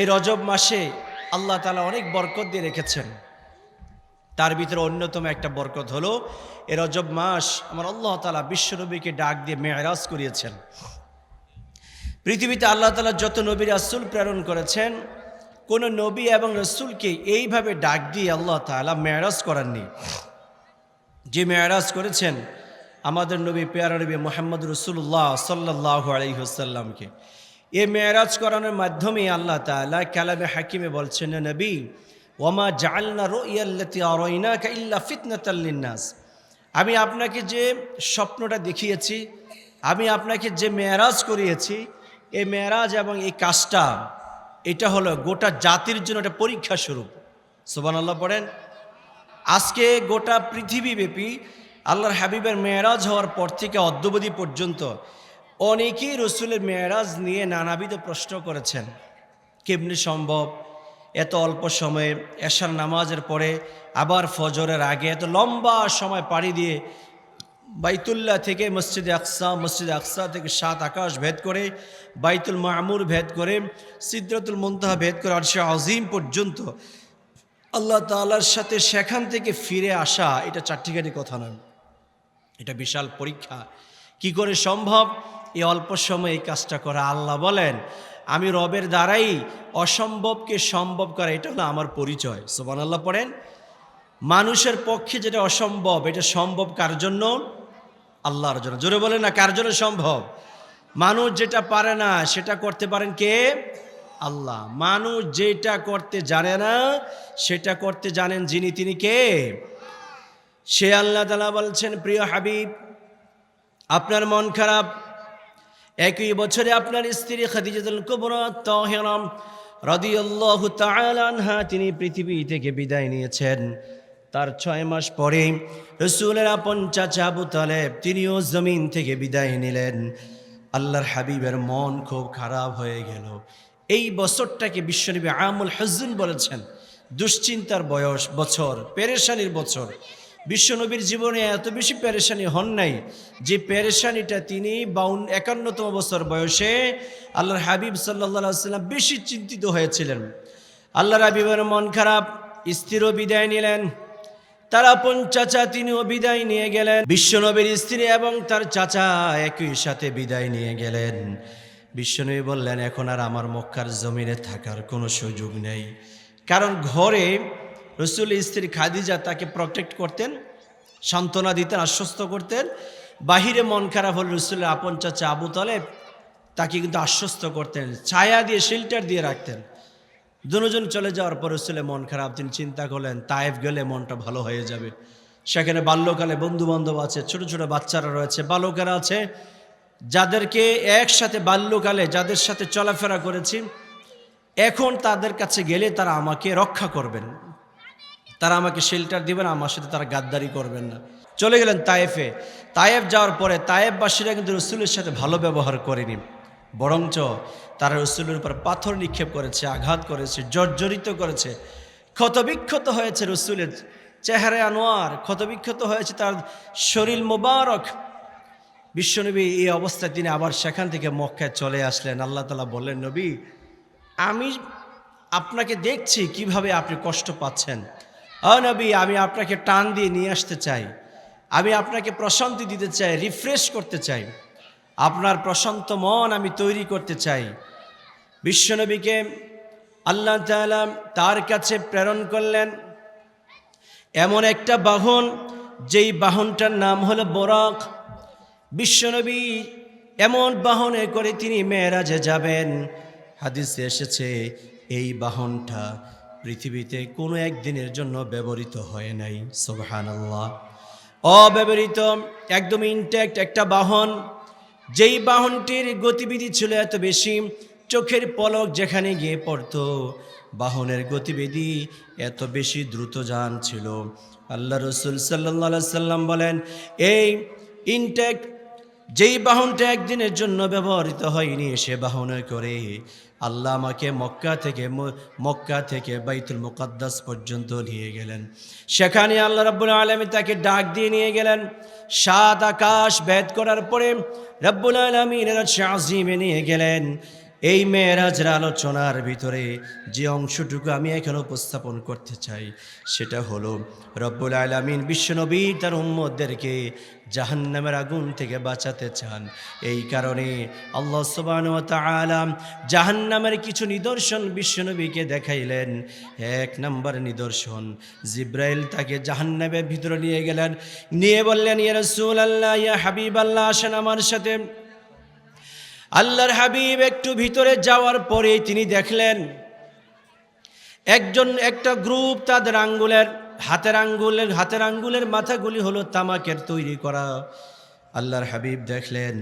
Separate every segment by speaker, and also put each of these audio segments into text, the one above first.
Speaker 1: এই রজব মাসে আল্লাহ তালা অনেক বরকত দিয়ে রেখেছেন। তার ভিতরে অন্যতম একটা বরকত হলো এ রজব মাস আমার আল্লাহ তালা বিশ্বনবীকে ডাক দিয়ে মেয়রাজ করিয়েছেন। পৃথিবীতে আল্লাহ তালা যত নবী রাসুল প্রেরণ করেছেন, কোনো নবী এবং রসুলকে এইভাবে ডাক দিয়ে আল্লাহ তালা মেয়রাজ করাননি। যে মেয়রাজ করেছেন আমাদের নবী, পেয়ারা নবী মোহাম্মদ রসুল্লাহ সাল্লাহ আলহিহসাল্লামকে এ মেয়রাজ করানোর মাধ্যমে আল্লাহ তালা কালামে হাকিমে বলছেন নবী ওমা জালনা রোয়াল্লাতি আরইনা ইল্লা ফিতনাতাল্লিন্নাস আমি আপনাকে যে স্বপ্নটা দেখিয়েছি, আমি আপনাকে যে মেয়ারাজ করিয়েছি এই মেয়ারাজ এবং এই কাজটা, এটা হলো গোটা জাতির জন্য একটা পরীক্ষা স্বরূপ। সুবান আল্লাহ পড়েন, আজকে গোটা পৃথিবীব্যাপী আল্লাহর হাবিবের মেয়ারাজ হওয়ার পর থেকে অদ্যবধি পর্যন্ত অনেকেই রসুলের মেয়ারাজ নিয়ে নানাবিধ প্রশ্ন করেছেন। কেমনি সম্ভব? এত অল্প সময়ে এশার নামাজের পরে আবার ফজরের আগে এত লম্বা সময় পাড়ি দিয়ে বাইতুল্লাহ থেকে মসজিদে আকসা মসজিদে আকসা থেকে সাত আকাশ ভেদ করে, বাইতুল মামুর ভেদ করে, সিদ্রতুল মুন্তাহা ভেদ করে, আরশে আজিম পর্যন্ত আল্লাহ তাআলার সাথে সেখান থেকে ফিরে আসা এটা চারটিখানি কথা নয়। এটা বিশাল পরীক্ষা। কি করে সম্ভব? এই অল্প সময়ে এই কাজটা করা। আল্লাহ বলেন, আমি রবের দ্বারাই অসম্ভবকে সম্ভব করা, এটা হলো আমার পরিচয়। সোবান আল্লাহ পড়েন, মানুষের পক্ষে যেটা অসম্ভব, এটা সম্ভব কার জন্য? আল্লাহর জন্য। জোরে বলে না, কার জন্য সম্ভব? মানুষ যেটা পারে না, সেটা করতে পারেন কে? আল্লাহ। মানুষ যেটা করতে জানে না, সেটা করতে জানেন যিনি, তিনি কে? সে আল্লাহ তালা বলছেন, প্রিয় হাবিব আপনার মন খারাপ। একই বছরে আপনার স্ত্রী খাদিজাতুল কুবরা তাহেরাম রাদিয়াল্লাহু তাআলা আনহা তিনি পৃথিবী থেকে বিদায় নিয়েছেন। তার ছয় মাস পরে রসুলের আপন চাচা আবু তালেব তিনিও জমিন থেকে বিদায় নিলেন। আল্লাহর হাবিবের মন খুব খারাপ হয়ে গেল। এই বছরটাকে বিশ্বনবী আমুল হজুন বলেছেন। দুশ্চিন্তার বয়স, বছর, পেরেশানির বছর। বিশ্বনবীর জীবনে এত বেশি পেরেশানি হন নাই যে পেরেশানিটা তিনি বাউন একান্নতম বছর বয়সে আল্লাহর হাবিব সাল্লাহ সাল্লাম বেশি চিন্তিত হয়েছিলেন। আল্লাহর হাবিবের মন খারাপ স্ত্রীরও বিদায় নিলেন। তার আপন চাচা তিনিও বিদায় নিয়ে গেলেন। বিশ্বনবীর স্ত্রী এবং তার চাচা একই সাথে বিদায় নিয়ে গেলেন। বিশ্বনবী বললেন, এখন আর আমার মক্কার জমিনে থাকার কোনো সুযোগ নেই। কারণ ঘরে রসুল স্ত্রী খাদিজা তাকে প্রটেক্ট করতেন, সান্ত্বনা দিতেন, আশ্বস্ত করতেন। বাহিরে মন খারাপ হলে রসুলের আপন চাচা আবু তালেব তাকে কিন্তু আশ্বস্ত করতেন, ছায়া দিয়ে শেল্টার দিয়ে রাখতেন। দুজন চলে যাওয়ার পর রসুলের মন খারাপ, তিনি চিন্তা করলেন, তায়েফ গেলে মনটা ভালো হয়ে যাবে। সেখানে বাল্যকালে বন্ধু বান্ধব আছে, ছোট ছোট বাচ্চারা রয়েছে, বালকেরা আছে, যাদেরকে একসাথে বাল্যকালে যাদের সাথে চলাফেরা করেছি, এখন তাদের কাছে গেলে তারা আমাকে রক্ষা করবেন। তারা আমাকে শেল্টার দিবেন আমার সাথে তারা গাদ্দারি করবেন না। চলে গেলেন তায়েফে। তায়েফ যাওয়ার পরে তায়েফবাসীরা কিন্তু রসুলের সাথে ভালো ব্যবহার করেনি। বরঞ্চ তারা রসুলের উপর পাথর নিক্ষেপ করেছে, আঘাত করেছে, জর্জরিত করেছে। ক্ষতবিক্ষত হয়েছে রসুলের চেহারা আনোয়ার, ক্ষতবিক্ষত হয়েছে তার শরীর মোবারক। বিশ্বনবী এই অবস্থায় তিনি আবার সেখান থেকে মক্কায় চলে আসলেন। আল্লাহ তালা বললেন, নবী, আমি আপনাকে দেখছি, কীভাবে আপনি কষ্ট পাচ্ছেন? নবী, আমি আপনাকে টান দিয়ে নিয়ে আসতে চাই। আমি আপনাকে প্রশান্তি দিতে চাই রিফ্রেশ করতে চাই। আপনার প্রশান্ত মন আমি তৈরি করতে চাই। বিশ্বনবীকে আল্লাহ তাআলা তার কাছে প্রেরণ করলেন। এমন একটা বাহন, যেই বাহনটার নাম হলো বরাক। বিশ্বনবী এমন বাহনে করে তিনি মেয়েরাজে যাবেন। হাদিসে এসেছে, এই বাহনটা পৃথিবীতে কোনো একদিনের জন্য ব্যবহৃত হয় নাই সোহান আল্লাহ অব্যবহৃত, একদম ইনট্যাক্ট একটা বাহন। যেই বাহনটির গতিবিধি ছিল এত বেশি, চোখের পলক যেখানে গিয়ে পড়তো, বাহনের গতিবিধি এত বেশি দ্রুত যান ছিল। আল্লাহ রসুল সাল্লাহ সাল্লাম বলেন, এই ইনট্যাক্ট যেই বাহনটা একদিনের জন্য ব্যবহৃত হয়নি, সে বাহনে করে আল্লাহ আমাকে মক্কা থেকে মক্কা থেকে বাইতুল মুকাদ্দাস পর্যন্ত নিয়ে গেলেন। সেখানে আল্লাহ রাব্বুল আলমী তাকে ডাক দিয়ে নিয়ে গেলেন। সাত আকাশ ভেদ করার পরে রব্বুল আলমীর আজিমে নিয়ে গেলেন। এই মেয়েরাজের আলোচনার ভিতরে যে অংশটুকু আমি এখানে উপস্থাপন করতে চাই, সেটা হলো, রব্বুল আলমিন বিশ্বনবী তার উম্মদদেরকে জাহান্নামের আগুন থেকে বাঁচাতে চান। এই কারণে আল্লাহ সুবান আলাম জাহান্নামের কিছু নিদর্শন বিশ্বনবীকে দেখাইলেন। এক নম্বর নিদর্শন, জিব্রাইল তাকে জাহান্নামের ভিতরে নিয়ে গেলেন। নিয়ে বললেন, ইয়া রসুল আল্লাহ ইয়া হাবিব আল্লাহ আসেন আমার সাথে। আল্লাহর হাবিব একটু ভিতরে যাওয়ার পরে তিনি দেখলেন, একজন একটা গ্রুপ তাদের আঙ্গুলের, হাতের আঙ্গুলের হাতের আঙ্গুলের মাথাগুলি হলো তামাকের তৈরি করা। আল্লাহর হাবিব দেখলেন,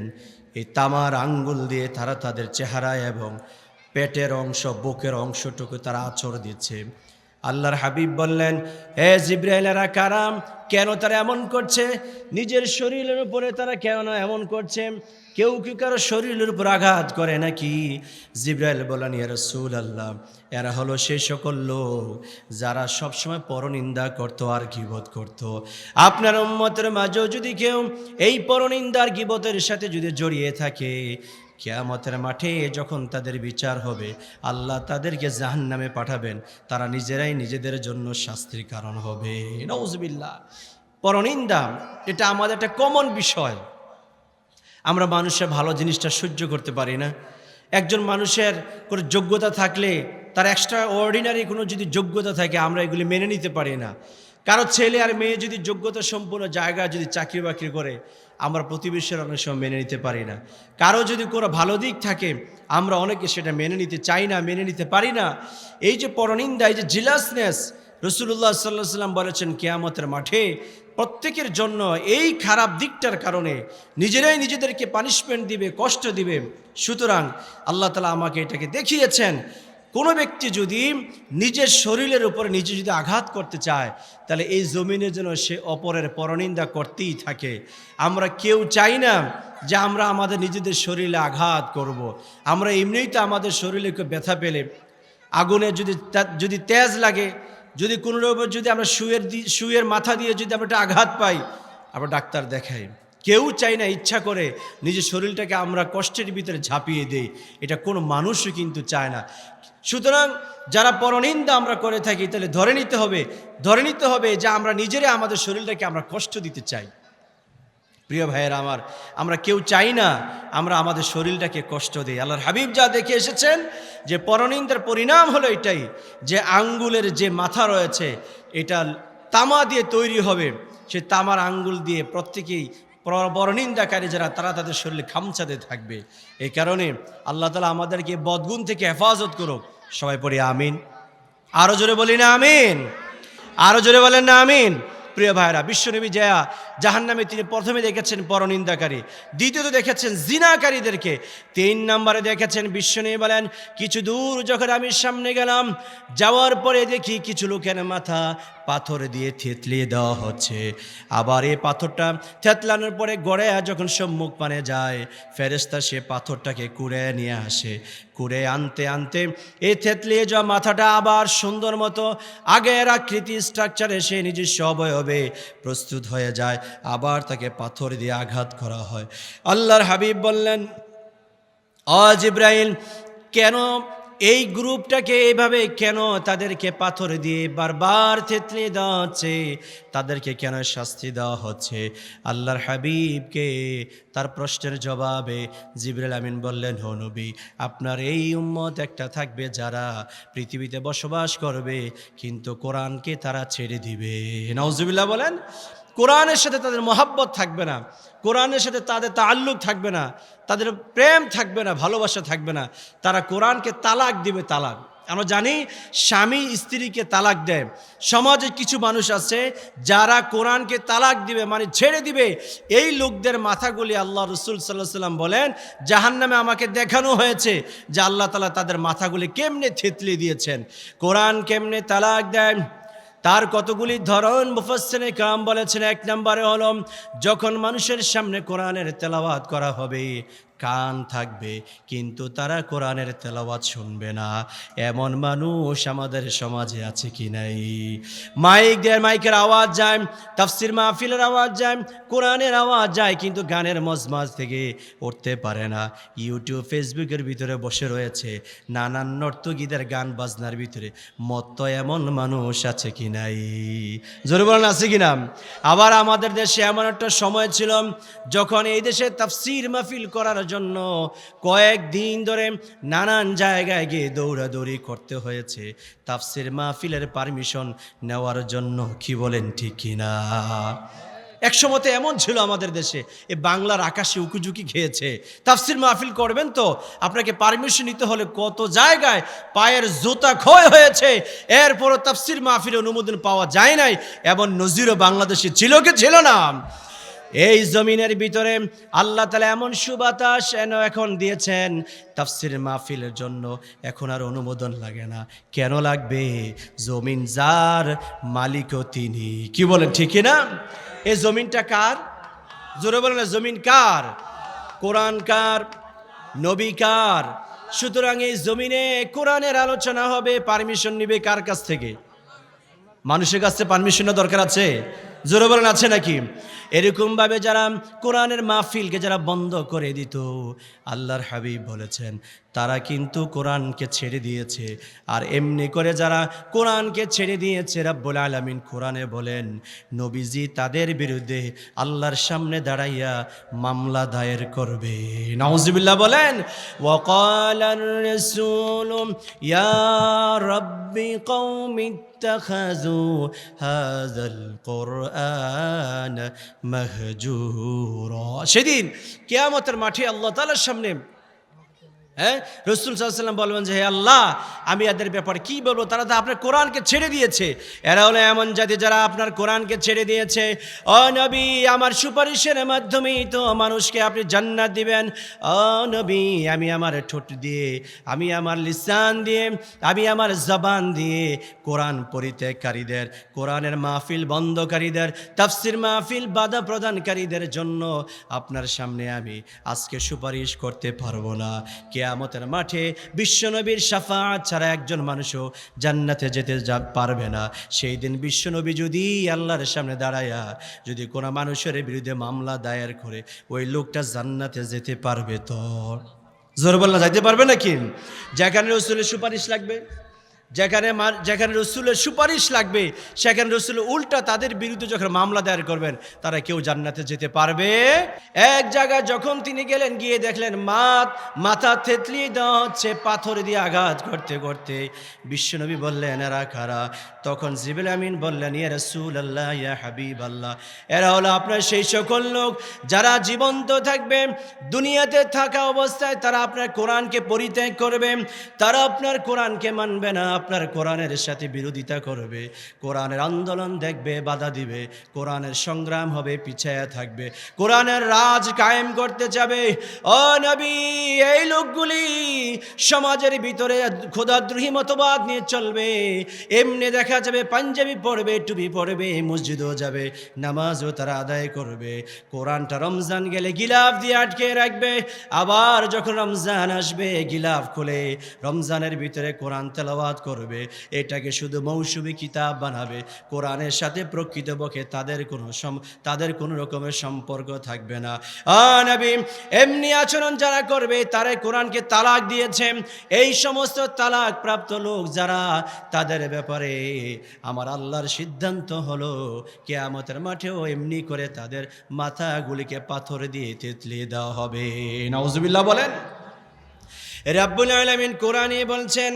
Speaker 1: এই তামার আঙ্গুল দিয়ে তারা তাদের চেহারা এবং পেটের অংশ, বুকের অংশটুকু তারা আচর দিচ্ছে। আল্লাহর হাবিব বললেন হে জিব্রাইলেরা কারাম, কেন তারা এমন করছে? নিজের শরীরের উপরে তারা কেন এমন করছে? কেউ কি কারও শরীরের উপর আঘাত করে নাকি? জিব্রাইল বলেন ইয়া রসুল আল্লাহ এরা হলো সেই সকল লোক যারা সবসময় পরনিন্দা করতো আর গিবত করত। আপনার উম্মতের মাঝেও যদি কেউ এই পরনিন্দার গিবতের সাথে যদি জড়িয়ে থাকে, কেয়ামতের মাঠে যখন তাদের বিচার হবে, আল্লাহ তাদেরকে জাহান নামে পাঠাবেন, তারা নিজেরাই নিজেদের জন্য শাস্তির কারণ হবে। নজবিল্লা পরনিন্দা, এটা আমাদের একটা কমন বিষয়। আমরা মানুষের ভালো জিনিসটা সহ্য করতে পারি না। একজন মানুষের কোনো যোগ্যতা থাকলে তার এক্সট্রা অর্ডিনারি কোনো যদি যোগ্যতা থাকে, আমরা এগুলি মেনে নিতে পারি না। কারও ছেলে আর মেয়ে যদি যোগ্যতা সম্পূর্ণ জায়গায় যদি চাকরি বাকরি করে, আমরা প্রতিবেশীর অনেক সময় মেনে নিতে পারি না। কারও যদি কোনো ভালো দিক থাকে, আমরা অনেকে সেটা মেনে নিতে চাই না, মেনে নিতে পারি না। এই যে পরনিন্দা এই যে জিলাসনেস রসুল্লাহ সাল্লাহ সাল্লাম বলেছেন, কেয়ামতের মাঠে প্রত্যেকের জন্য এই খারাপ দিকটার কারণে নিজেরাই নিজেদেরকে পানিশমেন্ট দিবে, কষ্ট দিবে। সুতরাং আল্লাহ তালা আমাকে এটাকে দেখিয়েছেন। কোনো ব্যক্তি যদি নিজের শরীরের উপরে নিজে যদি আঘাত করতে চায়, তাহলে এই জমিনের জন্য সে অপরের পরনিন্দা করতেই থাকে। আমরা কেউ চাই না যে আমরা আমাদের নিজেদের শরীরে আঘাত করব। আমরা এমনিই তো আমাদের শরীরে ব্যথা পেলে, আগুনে যদি যদি তেজ লাগে যদি কোনো রকম যদি আমরা শুয়ের শুয়ের মাথা দিয়ে যদি আমরা একটা আঘাত পাই আবার ডাক্তার দেখাই। কেউ চাই না ইচ্ছা করে নিজের শরীরটাকে আমরা কষ্টের ভিতরে ঝাঁপিয়ে দেই। এটা কোনো মানুষও কিন্তু চায় না। সুতরাং যারা পরনিন্দা আমরা করে থাকি, তাহলে ধরে নিতে হবে, ধরে নিতে হবে যে আমরা নিজেরা আমাদের শরীরটাকে আমরা কষ্ট দিতে চাই। প্রিয় ভাইয়েরা আমার, আমরা কেউ চাই না আমরা আমাদের শরীরটাকে কষ্ট দিই। আল্লাহর হাবিব যা দেখে এসেছেন যে পরনিন্দার পরিণাম হলো এটাই, যে আঙ্গুলের যে মাথা রয়েছে, এটা তামা দিয়ে তৈরি হবে। সে তামার আঙ্গুল দিয়ে প্রত্যেকেই পর- পরনিন্দাকারী যারা, তারা তাদের শরীরে খামছাতে থাকবে। এই কারণে আল্লাহ তালা আমাদেরকে বদগুণ থেকে হেফাজত করুক। সবাই পড়ি আমিন। আরও জোরে বলি না আমিন। আরও জোরে বলেন না আমিন। প্রিয় ভাইরা বিশ্বনবী জয়া জাহান নামে তিনি প্রথমে দেখেছেন পরনিন্দাকারী। দ্বিতীয়ত দেখেছেন জিনাকারীদেরকে। তিন নম্বরে দেখেছেন বিশ্বনবী বলেন, কিছু দূর যখন আমি সামনে গেলাম, যাওয়ার পরে দেখি কিছু লোকের মাথা পাথর দিয়ে থেতলিয়ে দেওয়া হচ্ছে। আবার এই পাথরটা থেতলানোর পরে গড়ে যখন সম্মুখ পানে যায় ফেরেস্তা সে পাথরটাকে কুড়ে নিয়ে আসে। কুড়ে আনতে আনতে এই থেতলিয়ে যাওয়া মাথাটা আবার সুন্দর মতো আগের আকৃতি স্ট্রাকচারে সে নিজস্ব অবয়বে প্রস্তুত হয়ে যায়। আবার তাকে পাথর দিয়ে আঘাত করা হয়। আল্লাহর হাবিব বললেন অজ ইব্রাহিম কেন এই গ্রুপটাকে এইভাবে কেন তাদেরকে পাথর দিয়ে বারবার থেতলে দেওয়া হচ্ছে? তাদেরকে কেন শাস্তি দেওয়া হচ্ছে? আল্লাহর হাবিবকে তার প্রশ্নের জবাবে জিবরুল আমিন বললেন হো নবী, আপনার এই উম্মত একটা থাকবে যারা পৃথিবীতে বসবাস করবে, কিন্তু কোরআনকে তারা ছেড়ে দিবে। নওজুবিল্লাহ বলেন কোরআনের সাথে তাদের মহাব্বত থাকবে না। কোরআনের সাথে তাদের তাল্লুক থাকবে না। তাদের প্রেম থাকবে না, ভালোবাসা থাকবে না। তারা কোরআনকে তালাক দিবে তালাক। আমরা জানি স্বামী স্ত্রীকে তালাক দেয়। সমাজে কিছু মানুষ আছে যারা কোরআনকে তালাক দিবে মানে ছেড়ে দিবে। এই লোকদের মাথাগুলি আল্লাহ রসুল সাল্লাহ সাল্লাম বলেন জাহান নামে আমাকে দেখানো হয়েছে যে আল্লাহ তালা তাদের মাথাগুলি কেমনে থেতলে দিয়েছেন। কোরআন কেমনে তালাক দেয়? তার কতগুলি ধরন মুফাসসিনে কাম বলেছেন, এক নম্বরে হলো যখন মানুষের সামনে কোরআনের তেলাওয়াত করা হবে কান থাকবে, কিন্তু তারা কোরআনের তেলাওয়াত শুনবে না। এমন মানুষ আমাদের সমাজে আছে কি নাই? মাইক দেয় মাইকের আওয়াজ যায়, তাফসির মাহফিলের আওয়াজ যায়, কোরআনের আওয়াজ যায়, কিন্তু গানের মজমাজ থেকে উঠতে পারে না। ইউটিউব, ফেসবুকের ভিতরে বসে রয়েছে, নানান নর্তকীদের গান বাজনার ভিতরে। মত এমন মানুষ আছে কি নাই? জোরে বলেন, আছে কি না? আবার আমাদের দেশে এমন একটা সময় ছিল, যখন এই দেশে তাফসির মাহফিল করার জন্য কয়েকদিন ধরে নানান জায়গায় গিয়ে দৌড়াদৌড়ি করতে হয়েছে। তাফসির মাহফিলের পারমিশন নেওয়ার জন্য কি বলেন ঠিক কিনা? এক সময়তে এমন ছিল আমাদের দেশে, এ বাংলার আকাশে উকুঝুকি খেয়েছে। তাফসির মাহফিল করবেন তো? আপনাকে পারমিশন নিতে হলে কত জায়গায় পায়ের জুতা ক্ষয় হয়েছে। এরপরও তাফসির মাহফিল অনুমোদন পাওয়া যায় নাই। এমন নজিরও বাংলাদেশে ছিল কি ছিল না? এই জমিনের ভিতরে আল্লাহ তালা এমন সুবাতাস এন এখন দিয়েছেন, তাফসির মাহফিলের জন্য এখন আর অনুমোদন লাগে না। কেন লাগবে? জমিন যার মালিকও তিনি। কি বলেন ঠিকই না এই জমিনটা কার? জোরে বলেন জমিন কার? কোরআন কার? নবী কার? সুতরাং এই জমিনে কোরআনের আলোচনা হবে, পারমিশন নিবে কার কাছ থেকে? মানুষের কাছে পারমিশনের দরকার আছে? জোরে বলেন, আছে নাকি? এরকমভাবে যারা কোরআনের মাহফিলকে যারা বন্ধ করে দিত, আল্লাহর হাবিব বলেছেন, তারা কিন্তু কোরআনকে ছেড়ে দিয়েছে। আর এমনি করে যারা কোরআনকে ছেড়ে দিয়েছে, রাব্বুল আলামিন কোরআনে বলেন, নবীজি তাদের বিরুদ্ধে আল্লাহর সামনে দাঁড়াইয়া মামলা দায়ের করবে। নাউজুবিল্লাহ বলেন ওয়াকাল রাসূল ইয়া রাব্বি কওমি اتخذوا هذا القرآن مهجورا সেদিন কিয়ামতের মাঠে আল্লাহ তাআলার সামনে হ্যাঁ? রসুল সাল্লাম বলবেন যে, হে আল্লাহ, আমি এদের ব্যাপারে কি বলব? তারা তো আপনার কোরআনকে ছেড়ে দিয়েছে। এরা হলো এমন জাতি যারা আপনার কোরআনকে ছেড়ে দিয়েছে। ও নবী, আমার সুপারিশের মাধ্যমেই তো মানুষকে আপনি জান্নাত দিবেন। ও নবী, আমি আমার ঠোঁট দিয়ে, আমি আমার লিসান দিয়ে, আমি আমার জবান দিয়ে কোরআন পরিত্যাগকারীদের, কোরআনের মাহফিল বন্ধকারীদের, তাফসির মাহফিল বাধা প্রদানকারীদের জন্য আপনার সামনে আমি আজকে সুপারিশ করতে পারব না। কেয়ামতের মাঠে বিশ্বনবীর সাফাত ছাড়া একজন মানুষও জান্নাতে যেতে যা পারবে না। সেই দিন বিশ্বনবী যদি আল্লাহর সামনে দাঁড়ায়া, যদি কোনো মানুষের বিরুদ্ধে মামলা দায়ের করে, ওই লোকটা জান্নাতে যেতে পারবে তো? জোর বললা যাইতে পারবে নাকি? যেখানে রসুলের সুপারিশ লাগবে। যেখানে যেখানে রসুলের সুপারিশ লাগবে, সেখানে রসুল উল্টা তাদের বিরুদ্ধে যখন মামলা দায়ের করবেন, তারা কেউ জান্নাতে যেতে পারবে? এক জায়গায় যখন তিনি গেলেন, গিয়ে দেখলেন মাত, মাথা থেতলিয়ে দেওয়া হচ্ছে, পাথর দিয়ে আঘাত করতে করতে। বিশ্বনবী বললেন, এরা খারা তখন জিবিল আমিন বললেন, ইয়া রসুল আল্লাহ ইয়া হাবিব আল্লাহ এরা হলো আপনার সেই সকল লোক যারা জীবন্ত থাকবে, দুনিয়াতে থাকা অবস্থায় তারা আপনার কোরআনকে পরিত্যাগ করবে, তারা আপনার কোরআনকে মানবে না। আপনার কোরআনের সাথে বিরোধিতা করবে, কোরআনের আন্দোলন দেখবে, বাধা দিবে, কোরআনের সংগ্রাম হবে, পিছায়া থাকবে, কোরআনের রাজ কায়েম করতে যাবে। ও নবী, এই লোকগুলি সমাজের ভিতরে খোদাদ্রোহী মতবাদ নিয়ে চলবে। এমনি দেখা যাবে পাঞ্জাবি পড়বে টুপি পড়বে মসজিদও যাবে, নামাজও তারা আদায় করবে। কোরআনটা রমজান গেলে গিলাফ দিয়ে আটকে রাখবে। আবার যখন রমজান আসবে, গিলাফ খুলে, রমজানের ভিতরে কোরআন তেলাওয়াত করবে, এটাকে শুধু মৌসুমী কিতাব বানাবে। কোরআনের সাথে প্রকৃতপক্ষে তাদের কোনো তাদের কোনো রকমের সম্পর্ক থাকবে না। এমনি আচরণ যারা করবে তারা কোরআনকে তালাক দিয়েছে। এই সমস্ত তালাক প্রাপ্ত লোক যারা, তাদের ব্যাপারে আমার আল্লাহর সিদ্ধান্ত হলো, কেয়ামতের মাঠেও এমনি করে তাদের মাথাগুলিকে পাথর দিয়ে তেতলিয়ে দেওয়া হবে। নওয়াজুবিল্লাহ বলেন। রাব্বুল আলামিন কোরআনে বলছেন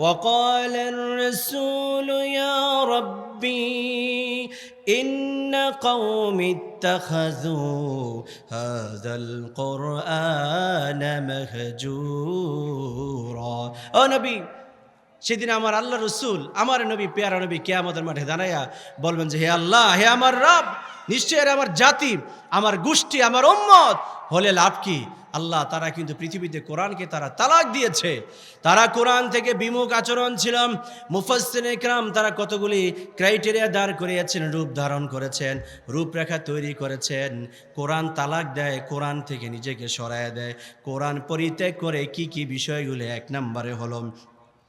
Speaker 1: ওয়াকাল الرسول يا ربي إن قوم اتخذوا هذا القرآن مهجورا ও নবী সেদিন আমার আল্লাহ রসুল আমার নবী পেয়ারা নবী কেয়ামতের মাঠে দাঁড়াইয়া বলবেন যে হে আল্লাহ হে আমার রব নিশ্চয় এরা আমার জাতি আমার গোষ্ঠী আমার উম্মত হলে লাভ কি আল্লাহ তারা কিন্তু পৃথিবীতে কোরআনকে তারা তালাক দিয়েছে। তারা কোরআন থেকে বিমুখ আচরণ ছিলাম। মুফাসিন ইকরাম তারা কতগুলি ক্রাইটেরিয়া দাঁড় করিয়েছেন, রূপ ধারণ করেছেন, রূপরেখা তৈরি করেছেন। কোরআন তালাক দেয়, কোরআন থেকে নিজেকে সরায় দেয়। কোরআন পরিত্যাগ করে কি কি বিষয়গুলি, এক নম্বরে হলো